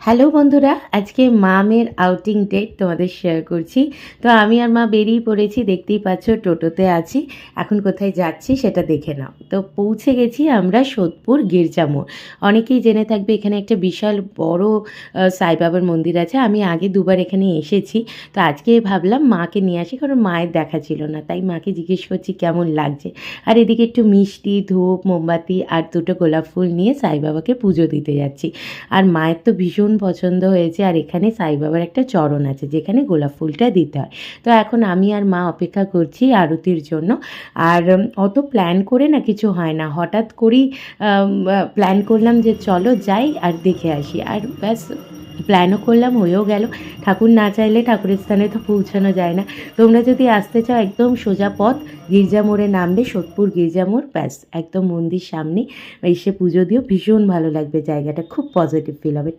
Hello বন্ধুরা আজকে মা মামের আউটিং ডেট তোমাদের শেয়ার করছি। তো আমি আর মা বেরিয়ে পড়েছি দেখতেই পাচ্ছ টোটোতে আছি। এখন কোথায় যাচ্ছি সেটা দেখে নাও। তো পৌঁছে গেছি আমরা সোদপুর গির্জামোড়। অনেকেই জেনে থাকবে এখানে একটা বিশাল বড় আহ, সাই বাবার মন্দির আছে। আমি আগে দুবার এখানে এসেছি। তো আজকে ভাবলাম মাকে নিয়ে আসি কারণ মায়ের দেখা ছিল না। তাই মাকে জিজ্ঞেস করছি কেমন লাগছে। আর এদিকে একটু মিষ্টি ধূপ মোমবাতি আর দুটো গোলাপ ফুল নিয়ে সাইবাবাকে পুজো দিতে যাচ্ছি। আর মায়ের তো ভীষণ পছন্দ হয়েছে। আর এখানে সাই বাবার একটা চরণ আছে, যেখানে গোলাপ ফুলটা দিতে হয়। তো এখন আমি আর মা অপেক্ষা করছি আরতির জন্য। আর অত প্ল্যান করে না কিছু হয় না। হঠাৎ করেই প্ল্যান করলাম যে চলো যাই আর দেখে আসি। আর ব্যাস প্ল্যানও করলাম, হয়েও গেল। ঠাকুর না চাইলে ঠাকুরের স্থানে তো পৌঁছানো যায় না। তোমরা যদি আসতে চাও, একদম সোজা পথ, গির্জা মোড়ে নামবে সোদপুর গির্জা মোড়। ব্যাস, একদম মন্দির সামনে এসে পুজো দিও। ভীষণ ভালো লাগবে জায়গাটা। খুব পজিটিভ ফিল হবে।